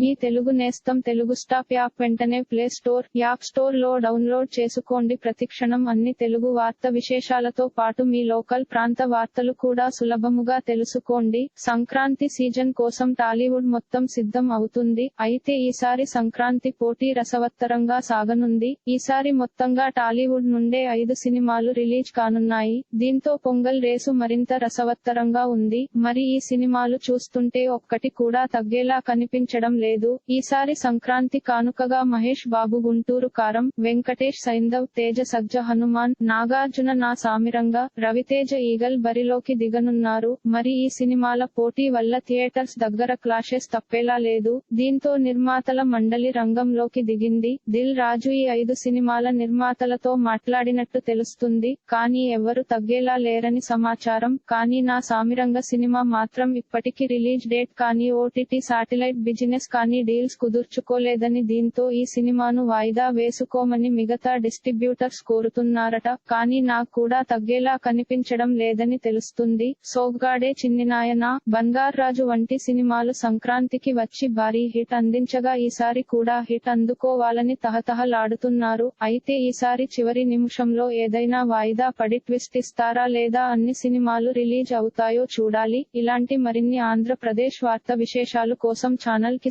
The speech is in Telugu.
మీ తెలుగు నేస్తం తెలుగు స్టాప్ యాప్ వెంటనే ప్లే స్టోర్ యాప్ స్టోర్లో డౌన్లోడ్ చేసుకోండి. ప్రతిక్షణం అన్ని తెలుగు వార్త విశేషాలతో పాటు మీ లోకల్ ప్రాంత వార్తలు కూడా సులభముగా తెలుసుకోండి. సంక్రాంతి సీజన్ కోసం టాలీవుడ్ మొత్తం సిద్ధం అవుతుంది. అయితే ఈసారి సంక్రాంతి పోటీ రసవత్తరంగా సాగనుంది. ఈసారి మొత్తంగా టాలీవుడ్ నుండే ఐదు సినిమాలు రిలీజ్ కానున్నాయి. దీంతో పొంగల్ రేసు మరింత రసవత్తరంగా ఉంది. మరి ఈ సినిమాలు చూస్తుంటే ఒక్కటి కూడా తగ్గేలా కనిపించడం లేదు. లేదు. ఈసారి సంక్రాంతి కానుకగా మహేష్ బాబు గుంటూరు కారం వెంకటేష్ సైందవ్ తేజ సజ్జ హనుమాన్ నాగార్జున నా సామిరంగా రవితేజ ఈగల్ బరిలోకి దిగనున్నారు. మరి ఈ సినిమాల పోటీ వల్ల థియేటర్స్ దగ్గర క్లాషెస్ తప్పేలా లేదు. దీంతో నిర్మాతల మండలి రంగంలోకి దిగింది. దిల్ రాజు ఈ ఐదు సినిమాల నిర్మాతలతో మాట్లాడినట్టు తెలుస్తుంది. కానీ ఎవరు తగ్గేలా లేరని సమాచారం. కానీ నా సామిరంగ సినిమా మాత్రం ఇప్పటికి రిలీజ్ డేట్ కానీ ఓటీటీ సాటిలైట్ బిజినెస్ కానీ డీల్స్ కుదుర్చుకోలేదని దీంతో ఈ సినిమాను వాయిదా వేసుకోమని మిగతా డిస్ట్రిబ్యూటర్స్ కోరుతున్నారట. కానీ నాకు కూడా తగ్గేలా కనిపించడం లేదని తెలుస్తుంది. సోగ్గాడే చిన్నినాయన బంగార్రాజు వంటి సినిమాలు సంక్రాంతికి వచ్చి భారీ హిట్ అందించగా ఈసారి కూడా హిట్ అందుకోవాలని తహతహలాడుతున్నారు. అయితే ఈసారి చివరి నిమిషంలో ఏదైనా వాయిదా పడి ట్విస్ట్ ఇస్తారా లేదా అన్ని సినిమాలు రిలీజ్ అవుతాయో చూడాలి. ఇలాంటి మరిన్ని ఆంధ్రప్రదేశ్ వార్త విశేషాలు కోసం ఛానల్కి